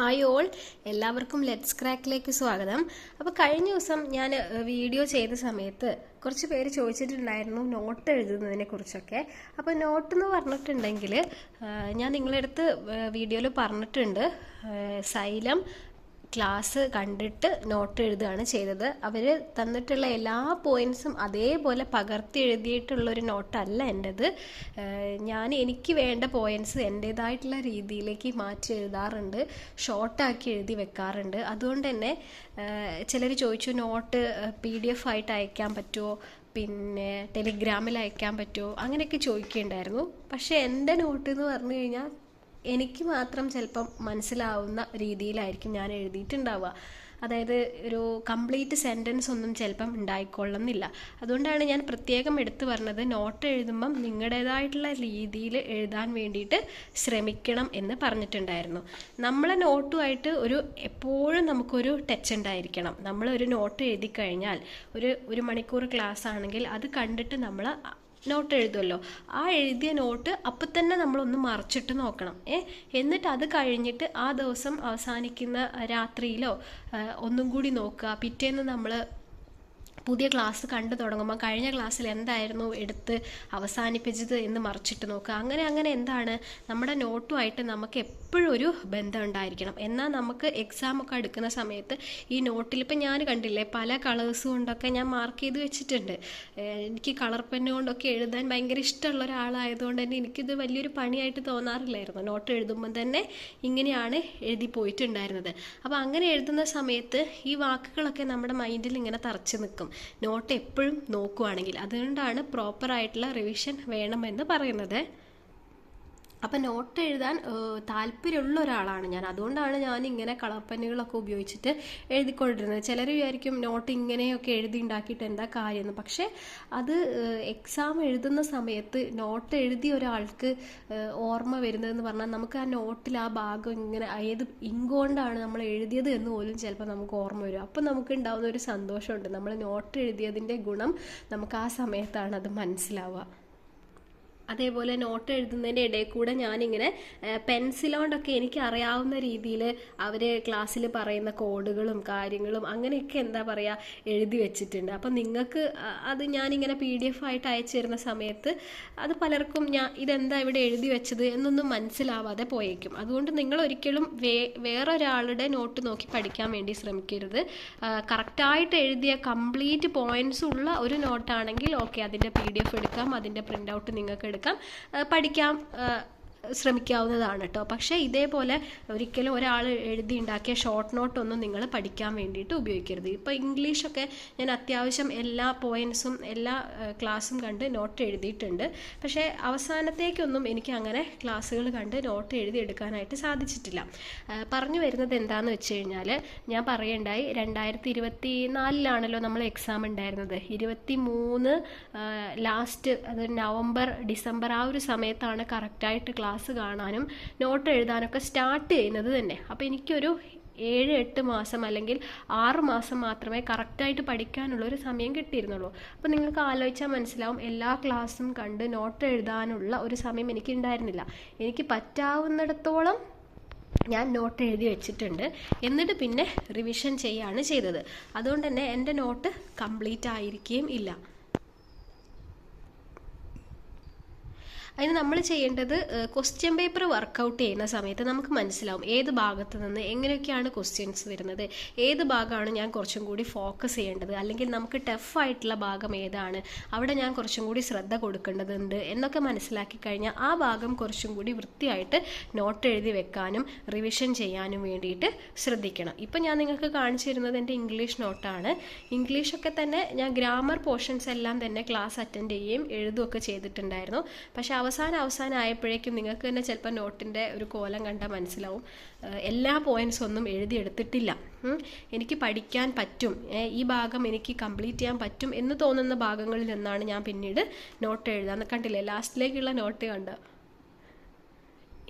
Hi all എല്ലാവർക്കും let's ക്രാക്കിലേക്ക് സ്വാഗതം. അപ്പോൾ കഴിഞ്ഞ ദിവസം ഞാൻ വീഡിയോ ചെയ്ത സമയത്ത് കുറച്ച് പേര് ചോദിച്ചിട്ടുണ്ടായിരുന്നു നോട്ട് എഴുതുന്നതിനെ കുറിച്ചൊക്കെ. അപ്പോൾ നോട്ട് എന്ന് പറഞ്ഞിട്ടുണ്ടെങ്കിൽ ഞാൻ നിങ്ങളുടെ അടുത്ത് വീഡിയോയിൽ പറഞ്ഞിട്ടുണ്ട്. സൈലം ക്ലാസ് കണ്ടിട്ട് നോട്ട് എഴുതുകയാണ് ചെയ്തത്. അവർ തന്നിട്ടുള്ള എല്ലാ പോയിന്റ്സും അതേപോലെ പകർത്തി എഴുതിയിട്ടുള്ള ഒരു നോട്ടല്ല എന്റെത് ഞാൻ എനിക്ക് വേണ്ട പോയിന്റ്സ് എന്റേതായിട്ടുള്ള രീതിയിലേക്ക് മാറ്റി എഴുതാറുണ്ട്. ഷോർട്ടാക്കി എഴുതി വെക്കാറുണ്ട്. അതുകൊണ്ട് തന്നെ ചിലർ ചോദിച്ചു നോട്ട് പി ഡി എഫ് ആയിട്ട് അയക്കാൻ പറ്റുമോ പിന്നെ ടെലിഗ്രാമിൽ അയക്കാൻ പറ്റുമോ അങ്ങനെയൊക്കെ ചോദിക്കുകയുണ്ടായിരുന്നു പക്ഷേ എന്റെ നോട്ട് എന്ന് പറഞ്ഞു കഴിഞ്ഞാൽ എനിക്ക് മാത്രം ചിലപ്പം മനസ്സിലാവുന്ന രീതിയിലായിരിക്കും ഞാൻ എഴുതിയിട്ടുണ്ടാവുക. അതായത് ഒരു കംപ്ലീറ്റ് സെന്റൻസ് ഒന്നും ചിലപ്പം ഉണ്ടായിക്കൊള്ളുന്നില്ല. അതുകൊണ്ടാണ് ഞാൻ പ്രത്യേകം എടുത്തു പറഞ്ഞത് നോട്ട് എഴുതുമ്പം നിങ്ങളുടേതായിട്ടുള്ള രീതിയിൽ എഴുതാൻ വേണ്ടിയിട്ട് ശ്രമിക്കണം എന്ന് പറഞ്ഞിട്ടുണ്ടായിരുന്നു. നമ്മളെ നോട്ടുമായിട്ട് ഒരു എപ്പോഴും നമുക്കൊരു ടച്ച് ഉണ്ടായിരിക്കണം. നമ്മൾ ഒരു നോട്ട് എഴുതി കഴിഞ്ഞാൽ ഒരു ഒരു മണിക്കൂർ ക്ലാസ് ആണെങ്കിൽ അത് കണ്ടിട്ട് നമ്മൾ നോട്ട് എഴുതുമല്ലോ ആ എഴുതിയ നോട്ട് അപ്പം തന്നെ നമ്മളൊന്ന് മറിച്ചിട്ട് നോക്കണം. ഏ? എന്നിട്ട് അത് കഴിഞ്ഞിട്ട് ആ ദിവസം അവസാനിക്കുന്ന രാത്രിയിലോ ഒന്നും കൂടി നോക്കുക. പിറ്റേന്ന് നമ്മൾ പുതിയ ക്ലാസ് കണ്ടു തുടങ്ങുമ്പോൾ കഴിഞ്ഞ ക്ലാസ്സിൽ എന്തായിരുന്നു എടുത്ത് അവസാനിപ്പിച്ചത് എന്ന് മറിച്ചിട്ട് നോക്കുക. അങ്ങനെ അങ്ങനെ എന്താണ് നമ്മുടെ നോട്ടുമായിട്ട് നമുക്ക് എപ്പോഴും ഒരു ബന്ധം ഉണ്ടായിരിക്കണം. എന്നാൽ നമുക്ക് എക്സാം ഒക്കെ എടുക്കുന്ന സമയത്ത് ഈ നോട്ടിൽ ഇപ്പം ഞാൻ കണ്ടില്ലേ പല കളേഴ്സ് കൊണ്ടൊക്കെ ഞാൻ മാർക്ക് ചെയ്ത് വെച്ചിട്ടുണ്ട്. എനിക്ക് കളർ പെന്ന് കൊണ്ടൊക്കെ എഴുതാൻ ഭയങ്കര ഇഷ്ടമുള്ള ഒരാളായതുകൊണ്ട് തന്നെ എനിക്കിത് വലിയൊരു പണിയായിട്ട് തോന്നാറില്ലായിരുന്നു. നോട്ട് എഴുതുമ്പോൾ തന്നെ ഇങ്ങനെയാണ് എഴുതി പോയിട്ടുണ്ടായിരുന്നത്. അപ്പോൾ അങ്ങനെ എഴുതുന്ന സമയത്ത് ഈ വാക്കുകളൊക്കെ നമ്മുടെ മൈൻഡിൽ ഇങ്ങനെ തറച്ചു നിൽക്കും. നോട്ട് എപ്പോഴും നോക്കുകയാണെങ്കിൽ അതുകൊണ്ടാണ് പ്രോപ്പറായിട്ടുള്ള റിവിഷൻ വേണമെന്ന് പറയുന്നത്. അപ്പം നോട്ട് എഴുതാൻ താല്പര്യമുള്ള ഒരാളാണ് ഞാൻ. അതുകൊണ്ടാണ് ഞാൻ ഇങ്ങനെ കളർ പെന്നുകളൊക്കെ ഉപയോഗിച്ചിട്ട് എഴുതിക്കൊണ്ടിരുന്നത്. ചിലർ വിചാരിക്കും നോട്ട് ഇങ്ങനെയൊക്കെ എഴുതി ഉണ്ടാക്കിയിട്ട് എന്താ കാര്യമെന്ന് പക്ഷേ അത് എക്സാം എഴുതുന്ന സമയത്ത് നോട്ട് എഴുതിയ ഒരാൾക്ക് ഓർമ്മ വരുന്നതെന്ന് പറഞ്ഞാൽ നമുക്ക് ആ നോട്ടിൽ ആ ഭാഗം ഇങ്ങനെ ഏത് ഇങ്കൊണ്ടാണ് നമ്മൾ എഴുതിയത് എന്ന് പോലും ചിലപ്പോൾ നമുക്ക് ഓർമ്മ വരും. അപ്പം നമുക്ക് ഉണ്ടാവുന്ന ഒരു സന്തോഷമുണ്ട്. നമ്മൾ നോട്ട് എഴുതിയതിന്റെ ഗുണം നമുക്ക് ആ സമയത്താണ് അത് മനസ്സിലാവുക. അതേപോലെ നോട്ട് എഴുതുന്നതിന്റെ ഇടയിൽ കൂടെ ഞാനിങ്ങനെ പെൻസിലോണ്ടൊക്കെ എനിക്ക് അറിയാവുന്ന രീതിയിൽ അവർ ക്ലാസ്സിൽ പറയുന്ന കോഡുകളും കാര്യങ്ങളും അങ്ങനെയൊക്കെ എന്താ പറയുക എഴുതി വെച്ചിട്ടുണ്ട്. അപ്പം നിങ്ങൾക്ക് അത് ഞാനിങ്ങനെ പി ഡി എഫ് ആയിട്ട് അയച്ചു തരുന്ന സമയത്ത് അത് പലർക്കും ഞാൻ ഇതെന്താ ഇവിടെ എഴുതി വെച്ചത് എന്നൊന്നും മനസ്സിലാവാതെ പോയേക്കും. അതുകൊണ്ട് നിങ്ങൾ ഒരിക്കലും വേ വേറൊരാളുടെ നോട്ട് നോക്കി പഠിക്കാൻ വേണ്ടി ശ്രമിക്കരുത്. കറക്റ്റായിട്ട് എഴുതിയ കംപ്ലീറ്റ് പോയിന്റ്സ് ഉള്ള ഒരു നോട്ടാണെങ്കിൽ ഓക്കെ അതിന്റെ പി ഡി എഫ് എടുക്കാം അതിന്റെ പ്രിന്റ് ഔട്ട് നിങ്ങൾക്ക് എടുക്കാം. ആ, പഠിക്കാം. ശ്രമിക്കാവുന്നതാണ് കേട്ടോ പക്ഷേ ഇതേപോലെ ഒരിക്കലും ഒരാൾ എഴുതി ഉണ്ടാക്കിയ ഷോർട്ട് നോട്ട് ഒന്നും നിങ്ങൾ പഠിക്കാൻ വേണ്ടിയിട്ട് ഉപയോഗിക്കരുത്. ഇപ്പോൾ ഇംഗ്ലീഷൊക്കെ ഞാൻ അത്യാവശ്യം എല്ലാ പോയിൻസും എല്ലാ ക്ലാസ്സും കണ്ട് നോട്ട് എഴുതിയിട്ടുണ്ട്. പക്ഷേ അവസാനത്തേക്കൊന്നും എനിക്ക് അങ്ങനെ ക്ലാസ്സുകൾ കണ്ട് നോട്ട് എഴുതി എടുക്കാനായിട്ട് സാധിച്ചിട്ടില്ല പറഞ്ഞു വരുന്നത് എന്താണെന്ന് വെച്ച് കഴിഞ്ഞാൽ ഞാൻ പറയണ്ടായി രണ്ടായിരത്തി ഇരുപത്തി നാലിലാണല്ലോ നമ്മൾ എക്സാം ഉണ്ടായിരുന്നത്. ഇരുപത്തി മൂന്ന് ലാസ്റ്റ് അത് നവംബർ ഡിസംബർ ആ ഒരു സമയത്താണ് കറക്റ്റായിട്ട് ക്ലാസ് കാണാനും നോട്ട് എഴുതാനൊക്കെ സ്റ്റാർട്ട് ചെയ്യുന്നത് തന്നെ. അപ്പോൾ എനിക്കൊരു ഏഴ് എട്ട് മാസം അല്ലെങ്കിൽ ആറ് മാസം മാത്രമേ കറക്റ്റായിട്ട് പഠിക്കാനുള്ള ഒരു സമയം കിട്ടിയിരുന്നുള്ളൂ. അപ്പോൾ നിങ്ങൾക്ക് ആലോചിച്ചാൽ മനസ്സിലാവും എല്ലാ ക്ലാസ്സും കണ്ട് നോട്ട് എഴുതാനുള്ള ഒരു സമയം എനിക്ക് ഉണ്ടായിരുന്നില്ല എനിക്ക് പറ്റാവുന്നിടത്തോളം ഞാൻ നോട്ട് എഴുതി വെച്ചിട്ടുണ്ട്. എന്നിട്ട് പിന്നെ റിവിഷൻ ചെയ്യാണ് ചെയ്തത്. അതുകൊണ്ട് തന്നെ എന്റെ നോട്ട് കംപ്ലീറ്റ് ആയിരിക്കുകയും ഇല്ല. അതിന് നമ്മൾ ചെയ്യേണ്ടത് ക്വസ്റ്റ്യൻ പേപ്പർ വർക്കൗട്ട് ചെയ്യുന്ന സമയത്ത് നമുക്ക് മനസ്സിലാവും ഏത് ഭാഗത്ത് നിന്ന് എങ്ങനെയൊക്കെയാണ് ക്വസ്റ്റ്യൻസ് വരുന്നത്. ഏത് ഭാഗമാണ് ഞാൻ കുറച്ചും കൂടി ഫോക്കസ് ചെയ്യേണ്ടത്? അല്ലെങ്കിൽ നമുക്ക് ടഫ് ആയിട്ടുള്ള ഭാഗം ഏതാണ്? അവിടെ ഞാൻ കുറച്ചും കൂടി ശ്രദ്ധ കൊടുക്കേണ്ടതുണ്ട് എന്നൊക്കെ മനസ്സിലാക്കി കഴിഞ്ഞാൽ ആ ഭാഗം കുറച്ചും കൂടി വൃത്തിയായിട്ട് നോട്ട് എഴുതി വെക്കാനും റിവിഷൻ ചെയ്യാനും വേണ്ടിയിട്ട് ശ്രദ്ധിക്കണം. ഇപ്പം ഞാൻ നിങ്ങൾക്ക് കാണിച്ചു തരുന്നത് എന്റെ ഇംഗ്ലീഷ് നോട്ടാണ് ഇംഗ്ലീഷൊക്കെ തന്നെ ഞാൻ ഗ്രാമർ പോർഷൻസ് എല്ലാം തന്നെ ക്ലാസ് അറ്റൻഡ് ചെയ്യുകയും എഴുതുകയൊക്കെ ചെയ്തിട്ടുണ്ടായിരുന്നു. പക്ഷേ അവസാനം അവസാനം ആയപ്പോഴേക്കും നിങ്ങൾക്ക് തന്നെ ചിലപ്പോൾ നോട്ടിന്റെ ഒരു കോലം കണ്ടാൽ മനസ്സിലാവും. എല്ലാ പോയിന്റ്സും ഒന്നും എഴുതിയെടുത്തിട്ടില്ല. എനിക്ക് പഠിക്കാൻ പറ്റും. ഈ ഭാഗം എനിക്ക് കംപ്ലീറ്റ് ചെയ്യാൻ പറ്റും എന്ന് തോന്നുന്ന ഭാഗങ്ങളിൽ നിന്നാണ് ഞാൻ പിന്നീട് നോട്ട് എഴുതാൻ കണ്ടില്ലേ? ലാസ്റ്റിലേക്കുള്ള നോട്ട് കണ്ടോ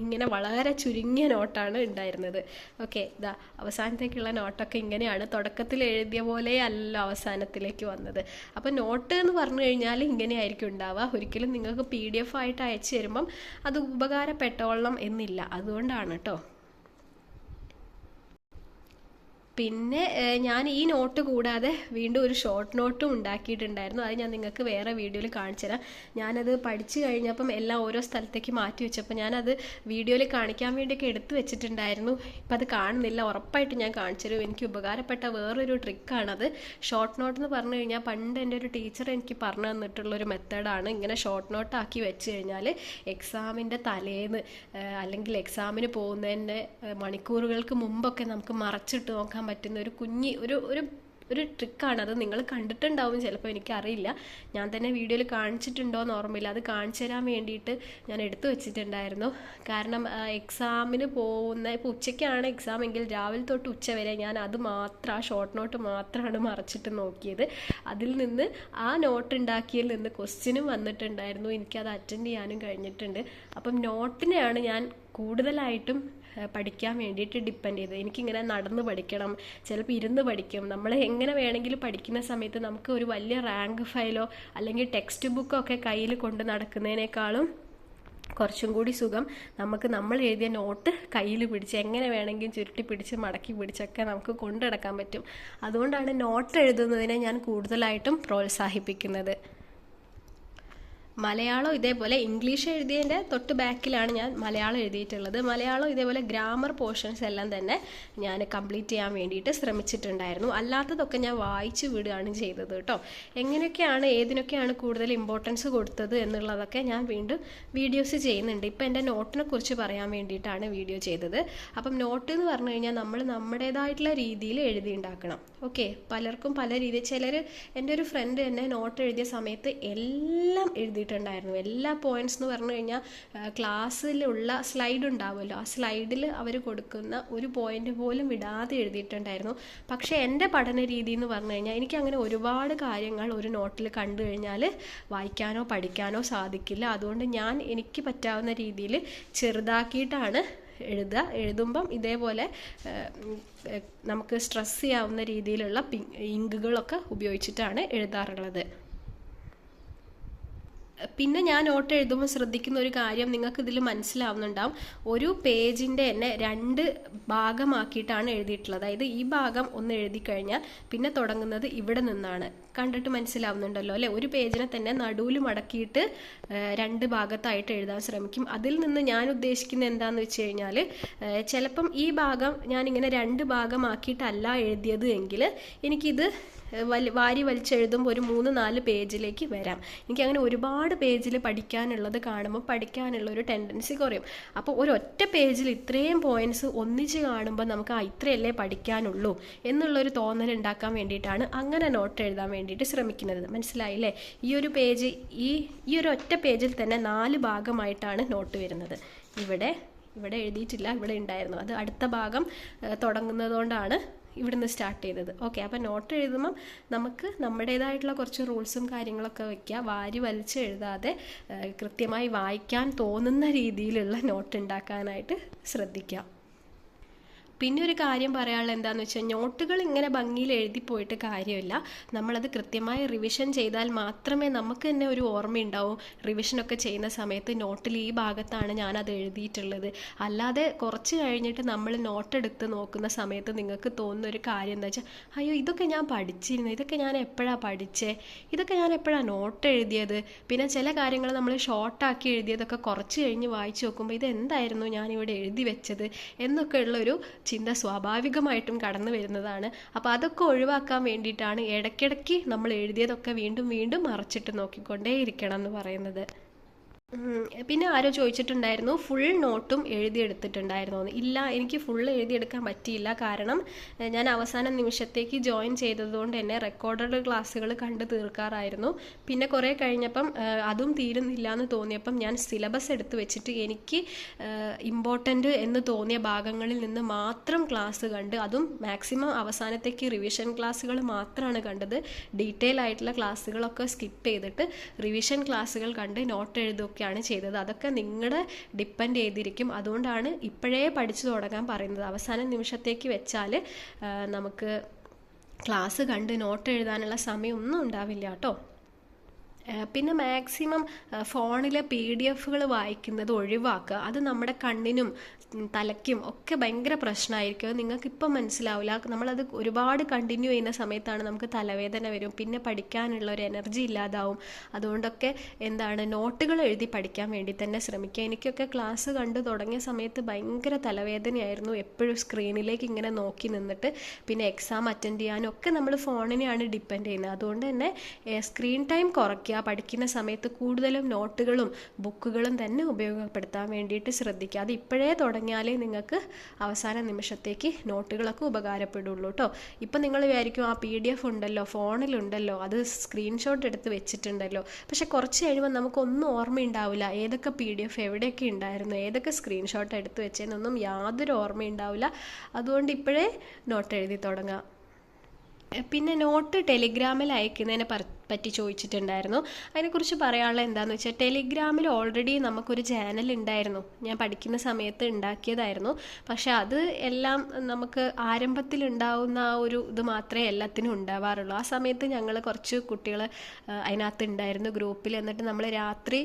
ഇങ്ങനെ വളരെ ചുരുങ്ങിയ നോട്ടാണ് ഉണ്ടായിരുന്നത്. ഓക്കെ ഇതാ അവസാനത്തേക്കുള്ള നോട്ടൊക്കെ ഇങ്ങനെയാണ്. തുടക്കത്തിൽ എഴുതിയ പോലെ അല്ല അവസാനത്തിലേക്ക് വന്നത്. അപ്പോൾ നോട്ട് എന്ന് പറഞ്ഞു കഴിഞ്ഞാൽ ഇങ്ങനെയായിരിക്കും ഉണ്ടാവുക. ഒരിക്കലും നിങ്ങൾക്ക് പി ഡി എഫ് ആയിട്ട് അയച്ചു തരുമ്പം അത് ഉപകാരപ്പെട്ടോളണം എന്നില്ല. അതുകൊണ്ടാണ് കേട്ടോ പിന്നെ ഞാൻ ഈ നോട്ട് കൂടാതെ വീണ്ടും ഒരു ഷോർട്ട് നോട്ടും ഉണ്ടാക്കിയിട്ടുണ്ടായിരുന്നു. അത് ഞാൻ നിങ്ങൾക്ക് വേറെ വീഡിയോയിൽ കാണിച്ചു തരാം. ഞാനത് പഠിച്ചു കഴിഞ്ഞപ്പം എല്ലാം ഓരോ സ്ഥലത്തേക്ക് മാറ്റി വെച്ചപ്പോൾ ഞാനത് വീഡിയോയിൽ കാണിക്കാൻ വേണ്ടിയൊക്കെ എടുത്തു വെച്ചിട്ടുണ്ടായിരുന്നു. ഇപ്പം അത് കാണുന്നില്ല. ഉറപ്പായിട്ട് ഞാൻ കാണിച്ചു തരും. എനിക്ക് ഉപകാരപ്പെട്ട വേറൊരു ട്രിക്കാണത് ഷോർട്ട് നോട്ട് എന്ന് പറഞ്ഞു കഴിഞ്ഞാൽ പണ്ട് എന്റെ ഒരു ടീച്ചർ എനിക്ക് പറഞ്ഞു തന്നിട്ടുള്ളൊരു മെത്തേഡാണ് ഇങ്ങനെ ഷോർട്ട് നോട്ടാക്കി വെച്ച് കഴിഞ്ഞാൽ എക്സാമിന്റെ തലേന്ന് അല്ലെങ്കിൽ എക്സാമിന് പോകുന്നതിന്റെ മണിക്കൂറുകൾക്ക് മുമ്പൊക്കെ നമുക്ക് മറച്ചിട്ട് നോക്കാൻ പറ്റുന്ന ഒരു കുഞ്ഞി ഒരു ഒരു ഒരു ട്രിക്കാണ് അത് നിങ്ങൾ കണ്ടിട്ടുണ്ടാവും. ചിലപ്പോൾ എനിക്കറിയില്ല. ഞാൻ തന്നെ വീഡിയോയിൽ കാണിച്ചിട്ടുണ്ടോ എന്ന് ഓർമ്മയില്ല. അത് കാണിച്ചു തരാൻ വേണ്ടിയിട്ട് ഞാൻ എടുത്തു വെച്ചിട്ടുണ്ടായിരുന്നു. കാരണം എക്സാമിന് പോകുന്ന ഇപ്പോൾ ഉച്ചയ്ക്കാണ് എക്സാം എങ്കിൽ രാവിലെ തൊട്ട് ഉച്ച വരെ ഞാൻ അത് മാത്രം ആ ഷോർട്ട് നോട്ട് മാത്രമാണ് മറച്ചിട്ട് നോക്കിയത്. അതിൽ നിന്ന് ആ നോട്ട് ഉണ്ടാക്കിയതിൽ നിന്ന് ക്വസ്റ്റ്യനും വന്നിട്ടുണ്ടായിരുന്നു. എനിക്കത് അറ്റൻഡ് ചെയ്യാനും കഴിഞ്ഞിട്ടുണ്ട്. അപ്പം നോട്ടിനെയാണ് ഞാൻ കൂടുതലായിട്ടും പഠിക്കാൻ വേണ്ടിയിട്ട് ഡിപ്പെൻഡ് ചെയ്തത്. എനിക്കിങ്ങനെ നടന്ന് പഠിക്കണം ചിലപ്പോൾ ഇരുന്ന് പഠിക്കും. നമ്മൾ എങ്ങനെ വേണമെങ്കിലും പഠിക്കുന്ന സമയത്ത് നമുക്ക് ഒരു വലിയ റാങ്ക് ഫയലോ അല്ലെങ്കിൽ ടെക്സ്റ്റ് ബുക്കോ ഒക്കെ കയ്യിൽ കൊണ്ട് നടക്കുന്നതിനേക്കാളും കുറച്ചും കൂടി സുഖം. നമുക്ക് നമ്മൾ എഴുതിയ നോട്ട് കയ്യിൽ പിടിച്ച് എങ്ങനെ വേണമെങ്കിലും ചുരുട്ടി പിടിച്ച് മടക്കി പിടിച്ചൊക്കെ നമുക്ക് കൊണ്ടുനടക്കാൻ പറ്റും. അതുകൊണ്ടാണ് നോട്ട് എഴുതുന്നതിനെ ഞാൻ കൂടുതലായിട്ടും പ്രോത്സാഹിപ്പിക്കുന്നത്. മലയാളം ഇതേപോലെ ഇംഗ്ലീഷ് എഴുതിയതിന്റെ തൊട്ട് ബാക്കിലാണ് ഞാൻ മലയാളം എഴുതിയിട്ടുള്ളത്. മലയാളം ഇതേപോലെ ഗ്രാമർ പോർഷൻസ് എല്ലാം തന്നെ ഞാൻ കംപ്ലീറ്റ് ചെയ്യാൻ വേണ്ടിയിട്ട് ശ്രമിച്ചിട്ടുണ്ടായിരുന്നു. അല്ലാത്തതൊക്കെ ഞാൻ വായിച്ചു വിടുകയാണ് ചെയ്തത് കേട്ടോ. എങ്ങനെയൊക്കെയാണ് ഏതിനൊക്കെയാണ് കൂടുതൽ ഇമ്പോർട്ടൻസ് കൊടുത്തത് എന്നുള്ളതൊക്കെ ഞാൻ വീണ്ടും വീഡിയോസ് ചെയ്യുന്നുണ്ട്. ഇപ്പം എന്റെ നോട്ടിനെ കുറിച്ച് പറയാൻ വേണ്ടിയിട്ടാണ് വീഡിയോ ചെയ്തത്. അപ്പം നോട്ട് എന്ന് പറഞ്ഞു കഴിഞ്ഞാൽ നമ്മൾ നമ്മുടേതായിട്ടുള്ള രീതിയിൽ എഴുതി ഉണ്ടാക്കണം. ഓക്കെ പലർക്കും പല രീതിയിൽ ചിലർ എന്റെ ഒരു ഫ്രണ്ട് തന്നെ നോട്ട് എഴുതിയ സമയത്ത് എല്ലാം എഴുതിയിട്ടുണ്ടായിരുന്നു എല്ലാ പോയിന്റ്സ് എന്ന് പറഞ്ഞു കഴിഞ്ഞാൽ ക്ലാസ്സിലുള്ള സ്ലൈഡ് ഉണ്ടാവുമല്ലോ. ആ സ്ലൈഡിൽ അവർ കൊടുക്കുന്ന ഒരു പോയിന്റ് പോലും വിടാതെ എഴുതിയിട്ടുണ്ടായിരുന്നു. പക്ഷേ എന്റെ പഠന രീതി എന്ന് പറഞ്ഞു കഴിഞ്ഞാൽ എനിക്ക് അങ്ങനെ ഒരുപാട് കാര്യങ്ങൾ ഒരു നോട്ടിൽ കണ്ടു കഴിഞ്ഞാൽ വായിക്കാനോ പഠിക്കാനോ സാധിക്കില്ല. അതുകൊണ്ട് ഞാൻ എനിക്ക് പറ്റാവുന്ന രീതിയിൽ ചെറുതാക്കിയിട്ടാണ് എഴുതുക. എഴുതുമ്പം ഇതേപോലെ നമുക്ക് സ്ട്രെസ് ചെയ്യാവുന്ന രീതിയിലുള്ള പി ഇങ്കുകളൊക്കെ ഉപയോഗിച്ചിട്ടാണ് എഴുതാറുള്ളത്. പിന്നെ ഞാൻ നോട്ട് എഴുതുമ്പോൾ ശ്രദ്ധിക്കുന്ന ഒരു കാര്യം നിങ്ങൾക്ക് ഇതിൽ മനസ്സിലാവുന്നുണ്ടാവും. ഒരു പേജിന്റെ തന്നെ രണ്ട് ഭാഗമാക്കിയിട്ടാണ് എഴുതിയിട്ടുള്ളത്. അതായത് ഈ ഭാഗം ഒന്ന് എഴുതി കഴിഞ്ഞാൽ പിന്നെ തുടങ്ങുന്നത് ഇവിടെ നിന്നാണ്. കണ്ടിട്ട് മനസ്സിലാവുന്നുണ്ടല്ലോ അല്ലേ? ഒരു പേജിനെ തന്നെ നടുവിൽ മടക്കിയിട്ട് രണ്ട് ഭാഗത്തായിട്ട് എഴുതാൻ ശ്രമിക്കും. അതിൽ നിന്ന് ഞാൻ ഉദ്ദേശിക്കുന്നത് എന്താണെന്ന് വെച്ച് കഴിഞ്ഞാൽ ചിലപ്പം ഈ ഭാഗം ഞാൻ ഇങ്ങനെ രണ്ട് ഭാഗമാക്കിയിട്ടല്ല എഴുതിയത് എങ്കിൽ എനിക്കിത് വലി വാരി വലിച്ചെഴുതുമ്പോൾ ഒരു മൂന്ന് നാല് പേജിലേക്ക് വരാം. എനിക്ക് അങ്ങനെ ഒരുപാട് പേജിൽ പഠിക്കാനുള്ളത് കാണുമ്പോൾ പഠിക്കാനുള്ള ഒരു ടെൻഡൻസി കുറയും. അപ്പോൾ ഒരൊറ്റ പേജിൽ ഇത്രയും പോയിന്റ്സ് ഒന്നിച്ച് കാണുമ്പോൾ നമുക്ക് ആ ഇത്രയല്ലേ പഠിക്കാനുള്ളൂ എന്നുള്ളൊരു തോന്നൽ ഉണ്ടാക്കാൻ വേണ്ടിയിട്ടാണ് അങ്ങനെ നോട്ട് എഴുതാൻ വേണ്ടിയിട്ട് ശ്രമിക്കുന്നത്. മനസ്സിലായില്ലേ? ഈ ഒരു പേജ് ഈ ഈ ഒരു ഒറ്റ പേജിൽ തന്നെ നാല് ഭാഗമായിട്ടാണ് നോട്ട് വരുന്നത്. ഇവിടെ ഇവിടെ എഴുതിയിട്ടില്ല ഇവിടെ ഉണ്ടായിരുന്നു. അത് അടുത്ത ഭാഗം തുടങ്ങുന്നതുകൊണ്ടാണ് ഇവിടുന്ന് സ്റ്റാർട്ട് ചെയ്തത്. ഓക്കെ അപ്പോൾ നോട്ട് എഴുതുമ്പം നമുക്ക് നമ്മുടേതായിട്ടുള്ള കുറച്ച് റൂൾസും കാര്യങ്ങളൊക്കെ വയ്ക്കുക വാരി വലിച്ച് എഴുതാതെ കൃത്യമായി വായിക്കാൻ തോന്നുന്ന രീതിയിലുള്ള നോട്ട് ഉണ്ടാക്കാനായിട്ട് ശ്രദ്ധിക്കുക. പിന്നെ ഒരു കാര്യം പറയാനുള്ളത് എന്താണെന്ന് വെച്ചാൽ നോട്ടുകൾ ഇങ്ങനെ ഭംഗിയിൽ എഴുതി പോയിട്ട് കാര്യമില്ല. നമ്മളത് കൃത്യമായി റിവിഷൻ ചെയ്താൽ മാത്രമേ നമുക്ക് തന്നെ ഒരു ഓർമ്മയുണ്ടാവും. റിവിഷനൊക്കെ ചെയ്യുന്ന സമയത്ത് നോട്ടിൽ ഈ ഭാഗത്താണ് ഞാൻ അത് എഴുതിയിട്ടുള്ളത്. അല്ലാതെ കുറച്ച് കഴിഞ്ഞിട്ട് നമ്മൾ നോട്ട് എടുത്ത് നോക്കുന്ന സമയത്ത് നിങ്ങൾക്ക് തോന്നുന്ന ഒരു കാര്യം എന്താ വെച്ചാൽ അയ്യോ ഇതൊക്കെ ഞാൻ പഠിച്ചിരുന്നു. ഇതൊക്കെ ഞാൻ എപ്പോഴാണ് പഠിച്ചേ? ഇതൊക്കെ ഞാൻ എപ്പോഴാണ് നോട്ട് എഴുതിയത്? പിന്നെ ചില കാര്യങ്ങൾ നമ്മൾ ഷോർട്ടാക്കി എഴുതിയതൊക്കെ കുറച്ച് കഴിഞ്ഞ് വായിച്ചു നോക്കുമ്പോൾ ഇത് എന്തായിരുന്നു ഞാനിവിടെ എഴുതി വെച്ചത്? എന്നൊക്കെ ഉള്ളൊരു ചിന്ത സ്വാഭാവികമായിട്ടും കടന്നു വരുന്നതാണ്. അപ്പോൾ അതൊക്കെ ഒഴിവാക്കാൻ വേണ്ടിയിട്ടാണ് ഇടയ്ക്കിടയ്ക്ക് നമ്മൾ എഴുതിയതൊക്കെ വീണ്ടും വീണ്ടും മറച്ചിട്ട് നോക്കിക്കൊണ്ടേയിരിക്കണം എന്ന് പറയുന്നത്. പിന്നെ ആരോ ചോദിച്ചിട്ടുണ്ടായിരുന്നു ഫുൾ നോട്ടും എഴുതിയെടുത്തിട്ടുണ്ടായിരുന്നു എന്ന്. ഇല്ല എനിക്ക് ഫുൾ എഴുതിയെടുക്കാൻ പറ്റിയില്ല. കാരണം ഞാൻ അവസാന നിമിഷത്തേക്ക് ജോയിൻ ചെയ്തതുകൊണ്ട് തന്നെ റെക്കോർഡഡ് ക്ലാസ്സുകൾ കണ്ടു തീർക്കാറായിരുന്നു. പിന്നെ കുറേ കഴിഞ്ഞപ്പം അതും തീരുന്നില്ല എന്ന് തോന്നിയപ്പം ഞാൻ സിലബസ് എടുത്തു വെച്ചിട്ട് എനിക്ക് ഇമ്പോർട്ടന്റ് എന്ന് തോന്നിയ ഭാഗങ്ങളിൽ നിന്ന് മാത്രം ക്ലാസ് കണ്ട് അതും മാക്സിമം അവസാനത്തേക്ക് റിവിഷൻ ക്ലാസ്സുകൾ മാത്രമാണ് കണ്ടത്. ഡീറ്റെയിൽ ആയിട്ടുള്ള ക്ലാസ്സുകളൊക്കെ സ്കിപ്പ് ചെയ്തിട്ട് റിവിഷൻ ക്ലാസ്സുകൾ കണ്ട് നോട്ട് എഴുതുകയൊക്കെയാണ് ചെയ്തത്. അതൊക്കെ നിങ്ങളുടെ ഡിപ്പെൻഡ് ചെയ്തിരിക്കും. അതുകൊണ്ടാണ് ഇപ്പോഴേ പഠിച്ചു തുടങ്ങാൻ പറയുന്നത്. അവസാന നിമിഷത്തേക്ക് വെച്ചാൽ നമുക്ക് ക്ലാസ് കണ്ട് നോട്ട് എഴുതാനുള്ള സമയമൊന്നും ഉണ്ടാവില്ല കേട്ടോ. പിന്നെ മാക്സിമം ഫോണിലെ പി ഡി എഫുകൾ വായിക്കുന്നത് ഒഴിവാക്കുക. അത് നമ്മുടെ കണ്ണിനും തലയ്ക്കും ഒക്കെ ഭയങ്കര പ്രശ്നമായിരിക്കും. അത് നിങ്ങൾക്ക് ഇപ്പം മനസ്സിലാവില്ല. നമ്മളത് ഒരുപാട് കണ്ടിന്യൂ ചെയ്യുന്ന സമയത്താണ് നമുക്ക് തലവേദന വരും. പിന്നെ പഠിക്കാനുള്ള ഒരു എനർജി ഇല്ലാതാവും. അതുകൊണ്ടൊക്കെ എന്താണ് നോട്ടുകൾ എഴുതി പഠിക്കാൻ വേണ്ടി തന്നെ ശ്രമിക്കുക. എനിക്കൊക്കെ ക്ലാസ് കണ്ടു തുടങ്ങിയ സമയത്ത് ഭയങ്കര തലവേദനയായിരുന്നു. എപ്പോഴും സ്ക്രീനിലേക്ക് ഇങ്ങനെ നോക്കി നിന്നിട്ട് പിന്നെ എക്സാം അറ്റൻഡ് ചെയ്യാനും ഒക്കെ നമ്മൾ ഫോണിനെയാണ് ഡിപ്പെൻഡ് ചെയ്യുന്നത്. അതുകൊണ്ട് തന്നെ സ്ക്രീൻ ടൈം കുറയ്ക്കുക. പഠിക്കുന്ന സമയത്ത് കൂടുതലും നോട്ടുകളും ബുക്കുകളും തന്നെ ഉപയോഗപ്പെടുത്താൻ വേണ്ടിയിട്ട് ശ്രദ്ധിക്കുക. അത് ഇപ്പോഴേ തുടങ്ങിയാലേ നിങ്ങൾക്ക് അവസാന നിമിഷത്തേക്ക് നോട്ടുകളൊക്കെ ഉപകാരപ്പെടുള്ളൂ കേട്ടോ. ഇപ്പം നിങ്ങൾ വിചാരിക്കും ആ പി ഡി എഫ് ഉണ്ടല്ലോ ഫോണിലുണ്ടല്ലോ അത് സ്ക്രീൻഷോട്ട് എടുത്ത് വെച്ചിട്ടുണ്ടല്ലോ. പക്ഷെ കുറച്ച് കഴിയുമ്പോൾ നമുക്കൊന്നും ഓർമ്മയുണ്ടാവില്ല. ഏതൊക്കെ പി ഡി എഫ് എവിടെയൊക്കെ ഉണ്ടായിരുന്നു ഏതൊക്കെ സ്ക്രീൻഷോട്ട് എടുത്ത് വെച്ചതെന്നൊന്നും യാതൊരു ഓർമ്മയുണ്ടാവില്ല. അതുകൊണ്ട് ഇപ്പോഴേ നോട്ട് എഴുതി തുടങ്ങാം. പിന്നെ നോട്ട് ടെലിഗ്രാമിൽ അയക്കുന്നതിനെ പറ്റി ചോദിച്ചിട്ടുണ്ടായിരുന്നു. അതിനെക്കുറിച്ച് പറയാനുള്ള എന്താണെന്ന് വെച്ചാൽ ടെലിഗ്രാമിൽ ഓൾറെഡി നമുക്കൊരു ചാനൽ ഉണ്ടായിരുന്നു. ഞാൻ പഠിക്കുന്ന സമയത്ത് ഉണ്ടാക്കിയതായിരുന്നു. പക്ഷെ അത് എല്ലാം നമുക്ക് ആരംഭത്തിൽ ഉണ്ടാവുന്ന ആ ഒരു ഇത് മാത്രമേ എല്ലാത്തിനും ഉണ്ടാവാറുള്ളൂ. ആ സമയത്ത് ഞങ്ങൾ കുറച്ച് കുട്ടികൾ അതിനകത്ത് ഉണ്ടായിരുന്നു ഗ്രൂപ്പിൽ. എന്നിട്ട് നമ്മൾ രാത്രി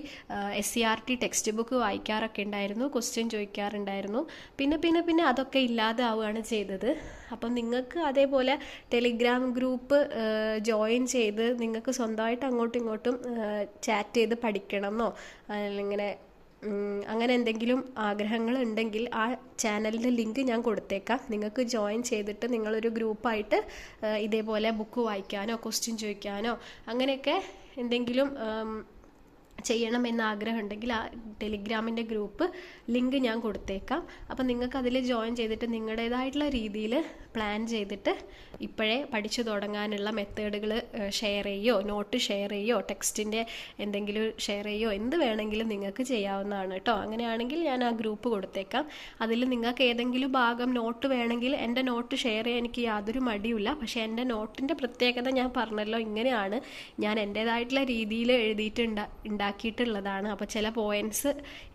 S C R T text book വായിക്കാറൊക്കെ ഉണ്ടായിരുന്നു ക്വസ്റ്റ്യൻ ചോദിക്കാറുണ്ടായിരുന്നു. പിന്നെ പിന്നെ പിന്നെ അതൊക്കെ ഇല്ലാതാവുകയാണ് ചെയ്തത്. അപ്പം നിങ്ങൾക്ക് അതേപോലെ ടെലിഗ്രാം ഗ്രൂപ്പ് ജോയിൻ ചെയ്ത് നിങ്ങൾക്ക് സ്വന്തമായിട്ട് അങ്ങോട്ടും ഇങ്ങോട്ടും ചാറ്റ് ചെയ്ത് പഠിക്കണം എന്നോ ഇങ്ങനെ അങ്ങനെ എന്തെങ്കിലും ആഗ്രഹങ്ങൾ ഉണ്ടെങ്കിൽ ആ ചാനലിന്റെ ലിങ്ക് ഞാൻ കൊടുത്തേക്കാം. നിങ്ങൾക്ക് ജോയിൻ ചെയ്തിട്ട് നിങ്ങളൊരു ഗ്രൂപ്പായിട്ട് ഇതേപോലെ ബുക്ക് വായിക്കാനോ ക്വസ്റ്റ്യൻ ചോദിക്കാനോ അങ്ങനെയൊക്കെ എന്തെങ്കിലും ഉം, ചെയ്യണമെന്ന് ആഗ്രഹം ഉണ്ടെങ്കിൽ ആ ടെലിഗ്രാമിന്റെ ഗ്രൂപ്പ് ലിങ്ക് ഞാൻ കൊടുത്തേക്കാം. അപ്പം നിങ്ങൾക്ക് അതിൽ ജോയിൻ ചെയ്തിട്ട് നിങ്ങളുടേതായിട്ടുള്ള രീതിയിൽ പ്ലാൻ ചെയ്തിട്ട് ഇപ്പോഴേ പഠിച്ചു തുടങ്ങാനുള്ള മെത്തേഡുകൾ ഷെയർ ചെയ്യോ നോട്ട് ഷെയർ ചെയ്യോ ടെക്സ്റ്റിന്റെ എന്തെങ്കിലും ഷെയർ ചെയ്യോ എന്ത് വേണമെങ്കിലും നിങ്ങൾക്ക് ചെയ്യാവുന്നതാണ് കേട്ടോ. അങ്ങനെയാണെങ്കിൽ ഞാൻ ആ ഗ്രൂപ്പ് കൊടുത്തേക്കാം. അതിൽ നിങ്ങൾക്ക് ഏതെങ്കിലും ഭാഗം നോട്ട് വേണമെങ്കിൽ എന്റെ നോട്ട് ഷെയർ ചെയ്യാൻ എനിക്ക് യാതൊരു മടിയുമില്ല. പക്ഷേ എന്റെ നോട്ടിന്റെ പ്രത്യേകത ഞാൻ പറഞ്ഞല്ലോ ഇങ്ങനെയാണ് ഞാൻ എന്റേതായിട്ടുള്ള രീതിയിൽ എഴുതിയിട്ട് ഉണ്ടാക്കിയിട്ടുള്ളതാണ്. അപ്പോൾ ചില പോയിന്റ്സ്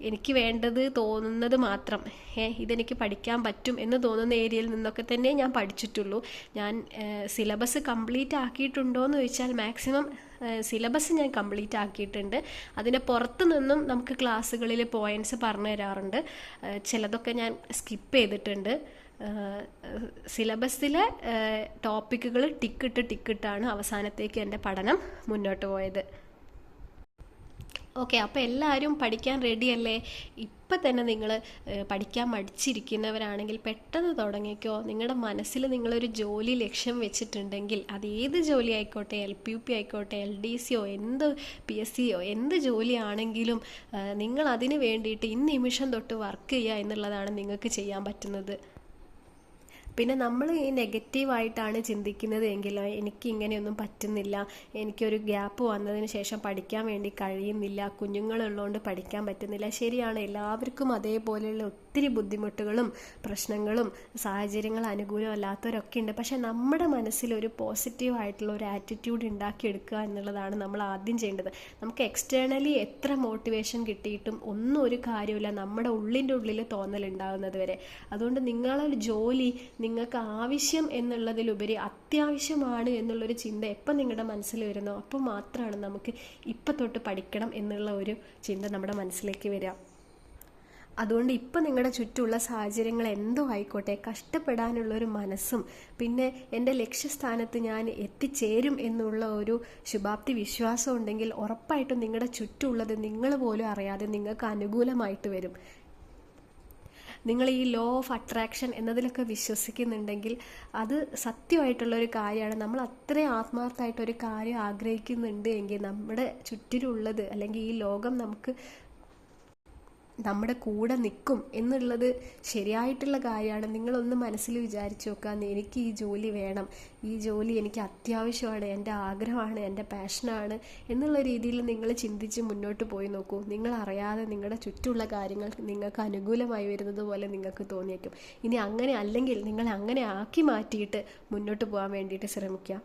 എനിക്ക് വേണ്ടത് തോന്നുന്നത് മാത്രം. ഇതെനിക്ക് പഠിക്കാൻ പറ്റും എന്ന് തോന്നുന്ന ഏരിയയിൽ നിന്നൊക്കെ തന്നെ ഞാൻ പഠിച്ചിട്ടുള്ളൂ. ഞാൻ സിലബസ് കംപ്ലീറ്റ് ആക്കിയിട്ടുണ്ടോ എന്ന് ചോദിച്ചാൽ മാക്സിമം സിലബസ് ഞാൻ കംപ്ലീറ്റ് ആക്കിയിട്ടുണ്ട്. അതിന്റെ പുറത്തു നിന്നും നമുക്ക് ക്ലാസ്സുകളിൽ പോയിന്റ്സ് പറഞ്ഞു തരാറുണ്ട്. ചിലതൊക്കെ ഞാൻ സ്കിപ്പ് ചെയ്തിട്ടുണ്ട്. സിലബസിലെ ടോപ്പിക്കുകൾ ടിക്കിട്ട് ടിക്കിട്ടാണ് അവസാനത്തേക്ക് എന്റെ പഠനം മുന്നോട്ട് പോയത്. ഓക്കെ അപ്പോൾ എല്ലാവരും പഠിക്കാൻ റെഡിയല്ലേ ഇപ്പം തന്നെ നിങ്ങൾ പഠിക്കാൻ മടിച്ചിരിക്കുന്നവരാണെങ്കിൽ പെട്ടെന്ന് തുടങ്ങിക്കോ. നിങ്ങളുടെ മനസ്സിൽ നിങ്ങളൊരു ജോലി ലക്ഷ്യം വെച്ചിട്ടുണ്ടെങ്കിൽ അത് ഏത് ജോലി ആയിക്കോട്ടെ എൽ പി യു പി ആയിക്കോട്ടെ എൽ ഡി സിയോ എന്ത് പി എസ് സിയോ എന്ത് ജോലിയാണെങ്കിലും നിങ്ങൾ അതിന് വേണ്ടിയിട്ട് ഈ നിമിഷം തൊട്ട് വർക്ക് ചെയ്യുക എന്നുള്ളതാണ് നിങ്ങൾക്ക് ചെയ്യാൻ പറ്റുന്നത്. പിന്നെ നമ്മൾ ഈ നെഗറ്റീവായിട്ടാണ് ചിന്തിക്കുന്നത് എങ്കിൽ എനിക്ക് ഇങ്ങനെയൊന്നും പറ്റുന്നില്ല എനിക്കൊരു ഗ്യാപ്പ് വന്നതിന് ശേഷം പഠിക്കാൻ വേണ്ടി കഴിയുന്നില്ല കുഞ്ഞുങ്ങളുള്ളതുകൊണ്ട് പഠിക്കാൻ പറ്റുന്നില്ല. ശരിയാണ് എല്ലാവർക്കും അതേപോലെയുള്ള ഒത്തിരി ബുദ്ധിമുട്ടുകളും പ്രശ്നങ്ങളും സാഹചര്യങ്ങൾ അനുകൂലമല്ലാത്തവരൊക്കെ ഉണ്ട്. പക്ഷെ നമ്മുടെ മനസ്സിൽ ഒരു പോസിറ്റീവ് ആയിട്ടുള്ള ഒരു ആറ്റിറ്റ്യൂഡ് ഉണ്ടാക്കിയെടുക്കുക എന്നുള്ളതാണ് നമ്മൾ ആദ്യം ചെയ്യേണ്ടത്. നമുക്ക് എക്സ്റ്റേണലി എത്ര മോട്ടിവേഷൻ കിട്ടിയിട്ടും ഒന്നും ഒരു കാര്യമില്ല നമ്മുടെ ഉള്ളിന്റെ ഉള്ളിൽ തോന്നലുണ്ടാകുന്നത് വരെ. അതുകൊണ്ട് നിങ്ങളൊരു ജോലി നിങ്ങൾക്ക് ആവശ്യം എന്നുള്ളതിലുപരി അത്യാവശ്യമാണ് എന്നുള്ളൊരു ചിന്ത എപ്പം നിങ്ങളുടെ മനസ്സിൽ വരുന്നോ അപ്പോൾ മാത്രമാണ് നമുക്ക് ഇപ്പം തൊട്ട് പഠിക്കണം എന്നുള്ള ഒരു ചിന്ത നമ്മുടെ മനസ്സിലേക്ക് വരിക. അതുകൊണ്ട് ഇപ്പം നിങ്ങളുടെ ചുറ്റുമുള്ള സാഹചര്യങ്ങൾ എന്തോ ആയിക്കോട്ടെ കഷ്ടപ്പെടാനുള്ളൊരു മനസ്സും പിന്നെ എന്റെ ലക്ഷ്യസ്ഥാനത്ത് ഞാൻ എത്തിച്ചേരും എന്നുള്ള ഒരു ശുഭാപ്തി വിശ്വാസം ഉണ്ടെങ്കിൽ ഉറപ്പായിട്ടും നിങ്ങളുടെ ചുറ്റുമുള്ളത് നിങ്ങൾ പോലും അറിയാതെ നിങ്ങൾക്ക് അനുകൂലമായിട്ട് വരും. നിങ്ങൾ ഈ ലോ ഓഫ് അട്രാക്ഷൻ എന്നതിലൊക്കെ വിശ്വസിക്കുന്നുണ്ടെങ്കിൽ അത് സത്യമായിട്ടുള്ളൊരു കാര്യമാണ്. നമ്മൾ അത്രയും ആത്മാർത്ഥമായിട്ടൊരു കാര്യം ആഗ്രഹിക്കുന്നുണ്ട് എങ്കിൽ നമ്മുടെ ചുറ്റിലുള്ളത് അല്ലെങ്കിൽ ഈ ലോകം നമുക്ക് നമ്മുടെ കൂടെ നിൽക്കും എന്നുള്ളത് ശരിയായിട്ടുള്ള കാര്യമാണ്. നിങ്ങളൊന്ന് മനസ്സിൽ വിചാരിച്ചു നോക്കുക എനിക്ക് ഈ ജോലി വേണം ഈ ജോലി എനിക്ക് അത്യാവശ്യമാണ് എന്റെ ആഗ്രഹമാണ് എന്റെ പാഷനാണ് എന്നുള്ള രീതിയിൽ നിങ്ങൾ ചിന്തിച്ച് മുന്നോട്ട് പോയി നോക്കൂ. നിങ്ങൾ അറിയാതെ നിങ്ങളുടെ ചുറ്റുമുള്ള കാര്യങ്ങൾ നിങ്ങൾക്ക് അനുകൂലമായി വരുന്നത് പോലെ നിങ്ങൾക്ക് തോന്നിയേക്കും. ഇനി അങ്ങനെ അല്ലെങ്കിൽ നിങ്ങൾ അങ്ങനെ ആക്കി മാറ്റിയിട്ട് മുന്നോട്ട് പോകാൻ വേണ്ടിയിട്ട് ശ്രമിക്കുക.